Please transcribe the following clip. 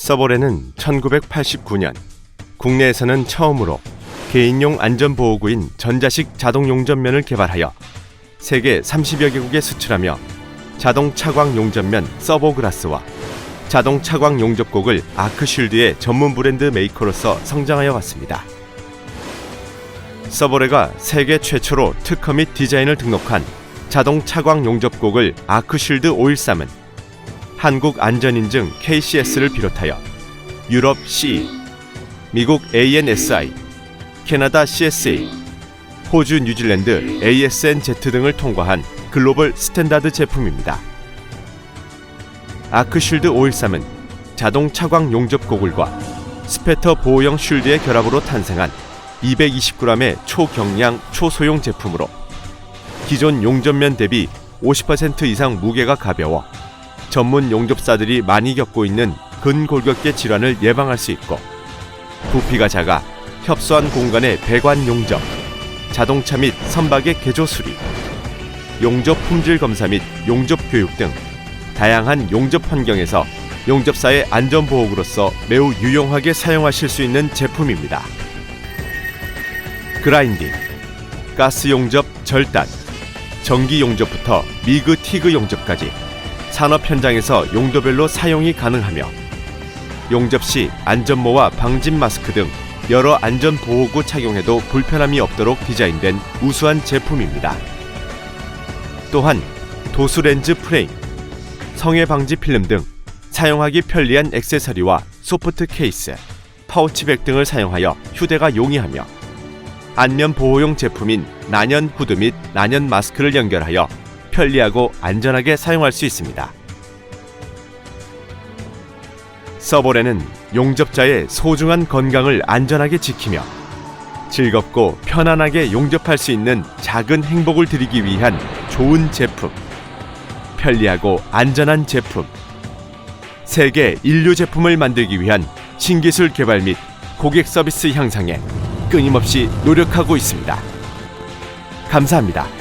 서버레는 1989년 국내에서는 처음으로 개인용 안전보호구인 전자식 자동 용접면을 개발하여 세계 30여 개국에 수출하며 자동 차광 용접면 서버그라스와 자동 차광 용접곡을 아크쉴드의 전문 브랜드 메이커로서 성장하여 왔습니다. 서버레가 세계 최초로 특허 및 디자인을 등록한 자동 차광 용접곡을 아크쉴드 513은 한국 안전인증 KCS를 비롯하여 유럽 CE, 미국 ANSI, 캐나다 CSA, 호주 뉴질랜드 ASNZ 등을 통과한 글로벌 스탠다드 제품입니다. 아크쉴드 513은 자동 차광 용접 고글과 스페터 보호형 쉴드의 결합으로 탄생한 220g의 초경량 초소형 제품으로 기존 용접면 대비 50% 이상 무게가 가벼워 전문 용접사들이 많이 겪고 있는 근골격계 질환을 예방할 수 있고 부피가 작아 협소한 공간의 배관 용접, 자동차 및 선박의 개조 수리, 용접 품질 검사 및 용접 교육 등 다양한 용접 환경에서 용접사의 안전 보호구로서 매우 유용하게 사용하실 수 있는 제품입니다. 그라인딩, 가스 용접 절단, 전기 용접부터 미그 티그 용접까지 산업 현장에서 용도별로 사용이 가능하며 용접 시 안전모와 방진 마스크 등 여러 안전 보호구 착용에도 불편함이 없도록 디자인된 우수한 제품입니다. 또한 도수 렌즈 프레임, 성해 방지 필름 등 사용하기 편리한 액세서리와 소프트 케이스, 파우치백 등을 사용하여 휴대가 용이하며 안면 보호용 제품인 난연 후드 및 난연 마스크를 연결하여 편리하고 안전하게 사용할 수 있습니다. 서버레는 용접자의 소중한 건강을 안전하게 지키며 즐겁고 편안하게 용접할 수 있는 작은 행복을 드리기 위한 좋은 제품, 편리하고 안전한 제품, 세계 인류 제품을 만들기 위한 신기술 개발 및 고객 서비스 향상에 끊임없이 노력하고 있습니다. 감사합니다.